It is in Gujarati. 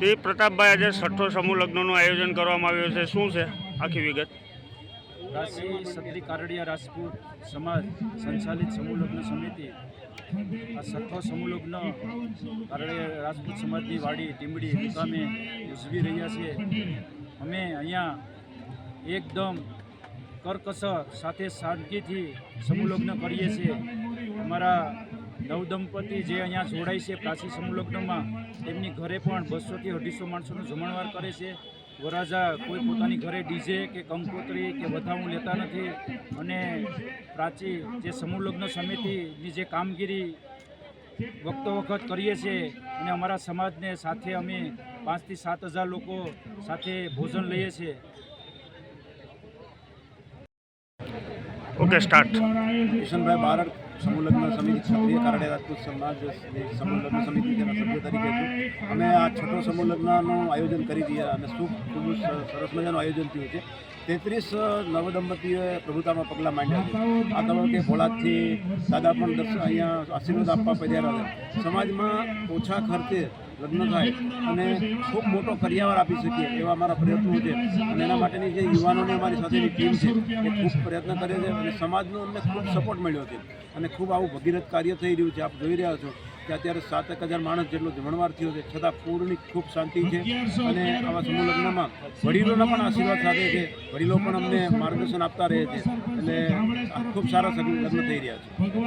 તે પ્રતાપભાઈ આજે છઠ્ઠો સમૂહ લગ્નનું આયોજન કરવામાં આવ્યું છે. શું છે આખી વિગત? રાશિ સત્રી કારડિયા રાજપૂત સમાજ સંચાલિત સમૂહ લગ્ન સમિતિ. આ છઠ્ઠો સમૂહ લગ્ન કારડિયા રાજપૂત સમાજની વાડી ટીમડી મુકામે ઉજવી રહ્યા છે અમે અહીંયા એકદમ કરકસર સાથે સાદગીથી સમૂહ લગ્ન કરીએ છીએ. અમારા નવદંપતિ જે અહીંયા જોડાય છે પ્રાચી સમલગ્નમાં એમની તેમની ઘરે પણ બસોથી અઢીસો માણસોનું જમણવાર કરે છે. વરાજા કોઈ પોતાની ઘરે ડીજે કે કંકોત્રી કે વધામું લેતા નથી અને પ્રાચી જે સમૂહલગ્ન સમિતિની જે કામગીરી વખતો વખત કરીએ છીએ અને અમારા સમાજને સાથે અમે પાંચથી સાત હજાર લોકો સાથે ભોજન લઈએ છીએ. ઓકે સ્ટાર્ટ કિશનભાઈ બારડ. સમૂહ લગ્ન સમિતિ ક્ષત્રિય કારણે રાજપૂત સમાજ સમુલગ્ન સમિતિ તેના સભ્ય તરીકે છું. અમે આ છઠ્ઠો સમુલગ્નનું આયોજન કરી રહ્યા અને ખૂબ ખૂબ સરસ મજાનું આયોજન થયું છે. તેત્રીસ નવદંપતીઓએ પ્રભુતામાં પગલાં માંડ્યા છે. આ તબક્કે ભોળાથી દાદા પણ અહીંયા આશીર્વાદ આપવા પધાર્યા હતા સમાજમાં ઓછા ખર્ચે લગ્ન થાય અને ખૂબ મોટો કરિયાવર આપી શકીએ એવા અમારા પ્રયત્નો છે. અને એના માટેની જે યુવાનોની અમારી સાથેની ટીમ છે, એ ખૂબ પ્રયત્ન કરે છે અને સમાજનો અમને ખૂબ સપોર્ટ મળ્યો છે. અને ખૂબ આવું ભગીરથ કાર્ય થઈ રહ્યું છે. આપ જોઈ રહ્યા છો કે અત્યારે સાત એક હજાર માણસ જેટલો જમણવાર થયો છે, છતાં પૂરની ખૂબ શાંતિ છે. અને આવા સમૂહ લગ્નમાં વડીલોના પણ આશીર્વાદ સાથે છે. વડીલો પણ અમને માર્ગદર્શન આપતા રહે છે. એટલે ખૂબ સારા લગ્ન થઈ રહ્યા છે.